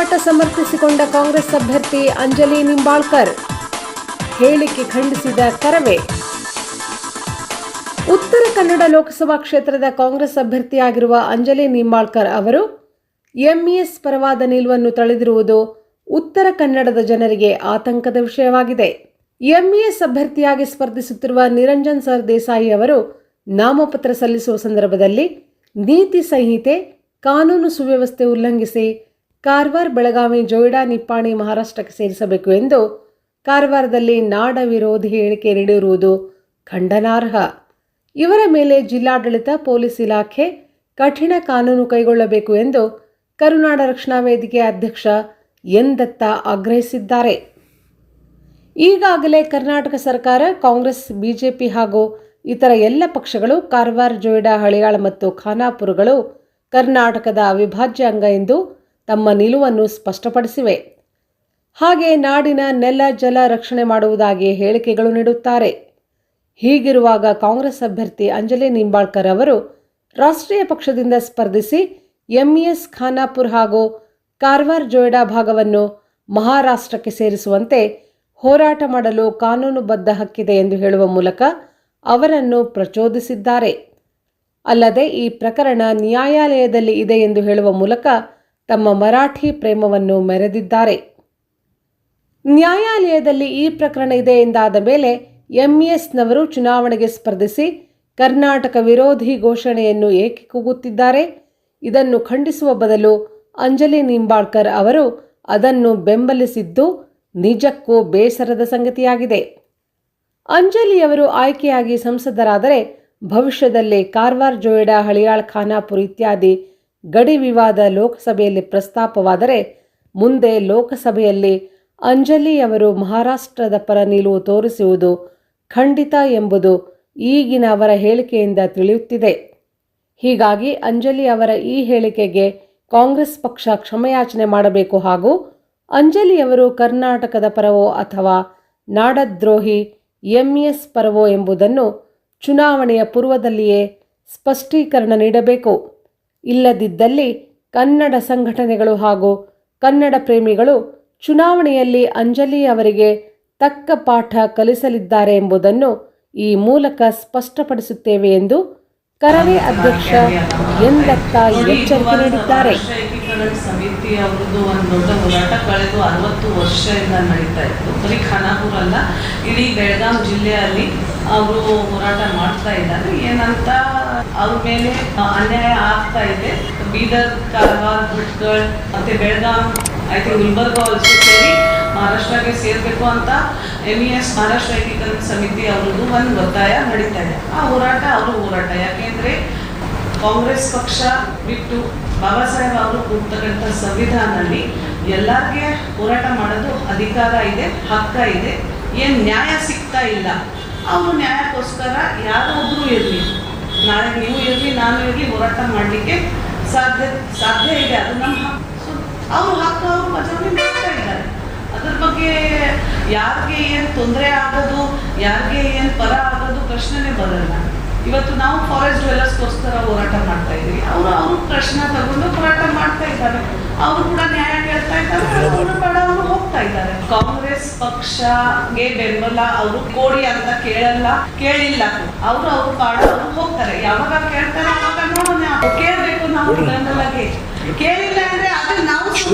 ಹೋರಾಟ ಸಮರ್ಥಿಸಿಕೊಂಡ ಕಾಂಗ್ರೆಸ್ ಅಭ್ಯರ್ಥಿ ಅಂಜಲಿ ನಿಂಬಾಳ್ಕರ್. ಹೇಳಿಕೆ ಖಂಡಿಸಿದ ಕರವೇ. ಉತ್ತರ ಕನ್ನಡ ಲೋಕಸಭಾ ಕ್ಷೇತ್ರದ ಕಾಂಗ್ರೆಸ್ ಅಭ್ಯರ್ಥಿಯಾಗಿರುವ ಅಂಜಲಿ ನಿಂಬಾಳ್ಕರ್ ಅವರು, ಎಂಇಎಸ್ ಪರವಾದ ನಿಲುವನ್ನು ತಳೆದಿರುವುದು ಉತ್ತರ ಕನ್ನಡದ ಜನರಿಗೆ ಆತಂಕದ ವಿಷಯವಾಗಿದೆ. ಎಂಇಎಸ್ ಅಭ್ಯರ್ಥಿಯಾಗಿ ಸ್ಪರ್ಧಿಸುತ್ತಿರುವ ನಿರಂಜನ್ ಸರ್ ದೇಸಾಯಿ ಅವರು ನಾಮಪತ್ರ ಸಲ್ಲಿಸುವ ಸಂದರ್ಭದಲ್ಲಿ ನೀತಿ ಸಂಹಿತೆ, ಕಾನೂನು ಸುವ್ಯವಸ್ಥೆ ಉಲ್ಲಂಘಿಸಿ ಕಾರವಾರ ಬೆಳಗಾವಿ ಜೋಯಿಡಾ ನಿಪ್ಪಾಣಿ ಮಹಾರಾಷ್ಟ್ರಕ್ಕೆ ಸೇರಿಸಬೇಕು ಎಂದು ಕಾರವಾರದಲ್ಲಿ ನಾಡ ವಿರೋಧಿ ಹೇಳಿಕೆ ನೀಡಿರುವುದು ಖಂಡನಾರ್ಹ. ಇವರ ಮೇಲೆ ಜಿಲ್ಲಾಡಳಿತ, ಪೊಲೀಸ್ ಇಲಾಖೆ ಕಠಿಣ ಕಾನೂನು ಕೈಗೊಳ್ಳಬೇಕು ಎಂದು ಕರುನಾಡ ರಕ್ಷಣಾ ವೇದಿಕೆ ಅಧ್ಯಕ್ಷ ಎನ್ ದತ್ತ ಆಗ್ರಹಿಸಿದ್ದಾರೆ. ಈಗಾಗಲೇ ಕರ್ನಾಟಕ ಸರ್ಕಾರ, ಕಾಂಗ್ರೆಸ್, ಬಿಜೆಪಿ ಹಾಗೂ ಇತರ ಎಲ್ಲ ಪಕ್ಷಗಳು ಕಾರವಾರ, ಜೋಯಿಡಾ, ಹಳಿಯಾಳ ಮತ್ತು ಖಾನಾಪುರಗಳು ಕರ್ನಾಟಕದ ಅವಿಭಾಜ್ಯ ಅಂಗ ಎಂದು ತಮ್ಮ ನಿಲುವನ್ನು ಸ್ಪಷ್ಟಪಡಿಸಿವೆ. ಹಾಗೆ ನಾಡಿನ ನೆಲ, ಜಲ ರಕ್ಷಣೆ ಮಾಡುವುದಾಗಿ ಹೇಳಿಕೆಗಳು ನೀಡುತ್ತಾರೆ. ಹೀಗಿರುವಾಗ ಕಾಂಗ್ರೆಸ್ ಅಭ್ಯರ್ಥಿ ಅಂಜಲಿ ನಿಂಬಾಳ್ಕರ್ ಅವರು ರಾಷ್ಟ್ರೀಯ ಪಕ್ಷದಿಂದ ಸ್ಪರ್ಧಿಸಿ ಎಂಇಎಸ್ ಖಾನಾಪುರ್ ಹಾಗೂ ಕಾರ್ವಾರ್ ಜೋಯ್ಡಾ ಭಾಗವನ್ನು ಮಹಾರಾಷ್ಟ್ರಕ್ಕೆ ಸೇರಿಸುವಂತೆ ಹೋರಾಟ ಮಾಡಲು ಕಾನೂನುಬದ್ಧ ಹಕ್ಕಿದೆ ಎಂದು ಹೇಳುವ ಮೂಲಕ ಅವರನ್ನು ಪ್ರಚೋದಿಸಿದ್ದಾರೆ. ಅಲ್ಲದೆ ಈ ಪ್ರಕರಣ ನ್ಯಾಯಾಲಯದಲ್ಲಿ ಇದೆ ಎಂದು ಹೇಳುವ ಮೂಲಕ ತಮ್ಮ ಮರಾಠಿ ಪ್ರೇಮವನ್ನು ಮೆರೆದಿದ್ದಾರೆ. ನ್ಯಾಯಾಲಯದಲ್ಲಿ ಈ ಪ್ರಕರಣ ಇದೆ ಎಂದಾದ ಮೇಲೆ ಎಂಇಎಸ್ನವರು ಚುನಾವಣೆಗೆ ಸ್ಪರ್ಧಿಸಿ ಕರ್ನಾಟಕ ವಿರೋಧಿ ಘೋಷಣೆಯನ್ನು ಏಕೆ ಕೂಗುತ್ತಿದ್ದಾರೆ? ಇದನ್ನು ಖಂಡಿಸುವ ಬದಲು ಅಂಜಲಿ ನಿಂಬಾಳ್ಕರ್ ಅವರು ಅದನ್ನು ಬೆಂಬಲಿಸಿದ್ದು ನಿಜಕ್ಕೂ ಬೇಸರದ ಸಂಗತಿಯಾಗಿದೆ. ಅಂಜಲಿಯವರು ಆಯ್ಕೆಯಾಗಿ ಸಂಸದರಾದರೆ ಭವಿಷ್ಯದಲ್ಲಿ ಕಾರ್ವಾರ್, ಜೋಯಿಡಾ, ಹಳಿಯಾಳ್, ಖಾನಾಪುರ್ ಇತ್ಯಾದಿ ಗಡಿ ವಿವಾದ ಲೋಕಸಭೆಯಲ್ಲಿ ಪ್ರಸ್ತಾಪವಾದರೆ ಮುಂದೆ ಲೋಕಸಭೆಯಲ್ಲಿ ಅಂಜಲಿ ಅವರು ಮಹಾರಾಷ್ಟ್ರದ ಪರ ನಿಲುವು ತೋರಿಸುವುದು ಖಂಡಿತ ಎಂಬುದು ಈಗಿನ ಅವರ ಹೇಳಿಕೆಯಿಂದ ತಿಳಿಯುತ್ತಿದೆ. ಹೀಗಾಗಿ ಅಂಜಲಿ ಅವರ ಈ ಹೇಳಿಕೆಗೆ ಕಾಂಗ್ರೆಸ್ ಪಕ್ಷ ಕ್ಷಮೆಯಾಚನೆ ಮಾಡಬೇಕು ಹಾಗೂ ಅಂಜಲಿಯವರು ಕರ್ನಾಟಕದ ಪರವೋ ಅಥವಾ ನಾಡದ್ರೋಹಿ ಎಂಇಎಸ್ ಪರವೋ ಎಂಬುದನ್ನು ಚುನಾವಣೆಯ ಪೂರ್ವದಲ್ಲಿಯೇ ಸ್ಪಷ್ಟೀಕರಣ ನೀಡಬೇಕು. ಇಲ್ಲದಿದ್ದಲ್ಲಿ ಕನ್ನಡ ಸಂಘಟನೆಗಳು ಹಾಗೂ ಕನ್ನಡ ಪ್ರೇಮಿಗಳು ಚುನಾವಣೆಯಲ್ಲಿ ಅಂಜಲಿ ಅವರಿಗೆ ತಕ್ಕ ಪಾಠ ಕಲಿಸಲಿದ್ದಾರೆ ಎಂಬುದನ್ನು ಈ ಮೂಲಕ ಸ್ಪಷ್ಟಪಡಿಸುತ್ತೇವೆ ಎಂದು ಕರವೇ ಅಧ್ಯಕ್ಷ ಎನ್ ದತ್ತ ಎಚ್ಚರಿಕೆ ನೀಡಿದ್ದಾರೆ. ಸಮಿತಿ ಅವ್ರದ್ದು ಒಂದು ದೊಡ್ಡ ಹೋರಾಟ ಕಳೆದು ಅರವತ್ತು ವರ್ಷದಿಂದ ನಡೀತಾ ಇತ್ತು. ಬರೀ ಖಾನಾಪುರ ಅಲ್ಲ, ಇಡೀ ಬೆಳಗಾಂ ಜಿಲ್ಲೆಯಲ್ಲಿ ಅವರು ಹೋರಾಟ ಮಾಡ್ತಾ ಇದ್ದಾರೆ. ಏನಂತ ಅವ್ರ ಮೇಲೆ ಅನ್ಯಾಯ ಆಗ್ತಾ ಇದೆ. ಬೀದರ್ ಕಾರವಾರ ಭಟ್ಕಳ್ ಮತ್ತೆ Belgaum I think Gulbarga also ಸೇರಿ ಮಹಾರಾಷ್ಟ್ರಕ್ಕೆ ಸೇರಬೇಕು ಅಂತ ಎಂ ಇ ಎಸ್ ಮಹಾರಾಷ್ಟ್ರ ಏಕೀಕರಣ ಸಮಿತಿ ಅವ್ರದ್ದು ಒಂದು ಒತ್ತಾಯ ನಡೀತಾ ಇದೆ. ಆ ಹೋರಾಟ ಅವರು ಹೋರಾಟ. ಯಾಕೆಂದ್ರೆ ಕಾಂಗ್ರೆಸ್ ಪಕ್ಷ ಬಿಟ್ಟು ಬಾಬಾ ಸಾಹೇಬ್ ಅವರು ಕೊಡ್ತಕ್ಕಂಥ ಸಂವಿಧಾನದಲ್ಲಿ ಎಲ್ಲರಿಗೆ ಹೋರಾಟ ಮಾಡೋದು ಅಧಿಕಾರ ಇದೆ, ಹಕ್ಕ ಇದೆ. ಏನು ನ್ಯಾಯ ಸಿಗ್ತಾ ಇಲ್ಲ. ಅವರು ನ್ಯಾಯಕ್ಕೋಸ್ಕರ ಯಾರೊಬ್ಬರು ಇರಲಿ. ನಾಳೆ ನೀವು ಇರಲಿ, ನಾನು ಇರಲಿ, ಹೋರಾಟ ಮಾಡಲಿಕ್ಕೆ ಸಾಧ್ಯ ಸಾಧ್ಯ ಇದೆ. ಅದು ನಮ್ಮ ಹಕ್ಕು. ಅವ್ರ ಹಕ್ಕು, ಅವರು ಬಚಾವಣೆ ಮಾಡ್ತಾ ಇದ್ದಾರೆ. ಅದ್ರ ಬಗ್ಗೆ ಯಾರಿಗೆ ಏನು ತೊಂದರೆ ಆಗೋದು, ಯಾರಿಗೆ ಏನು ಪರ ಆಗೋದು ಪ್ರಶ್ನೆನೇ ಬರಲ್ಲ. ಇವತ್ತು ನಾವು ಫಾರೆಸ್ಟ್ ಡ್ವೆಲ್ಲರ್ಸ್ಗೋಸ್ಕರ ಹೋರಾಟ ಮಾಡ್ತಾ ಇದ್ದೀವಿ. ಅವರು ಅವ್ರ ಪ್ರಶ್ನೆ ತಗೊಂಡು ಹೋರಾಟ ಮಾಡ್ತಾ ಇದ್ದಾರೆ. ಅವರು ಕೂಡ ನ್ಯಾಯ ಕೇಳ್ತಾ ಇದ್ದಾರೆ ಅವರು ಇದ್ದಾರೆ. ಕಾಂಗ್ರೆಸ್ ಪಕ್ಷಗೆ ಬೆಂಬಲ ಅವರು ಕೋಡಿ ಅಂತ ಕೇಳಲ್ಲ ಕೇಳಿಲ್ಲ. ಅವರು ಅವ್ರು ಪಾಡ ಅವ್ರು ಹೋಗ್ತಾರೆ. ಯಾವಾಗ ಕೇಳ್ತಾರೆ ಅವಾಗ ನೋಡೋಣ. ಕೇಳಬೇಕು ನಾವು ಬೆಂಬಲಗೆ ಕೇಳಿಲ್ಲ ಅಂದ್ರೆ ಅದು ನಾವು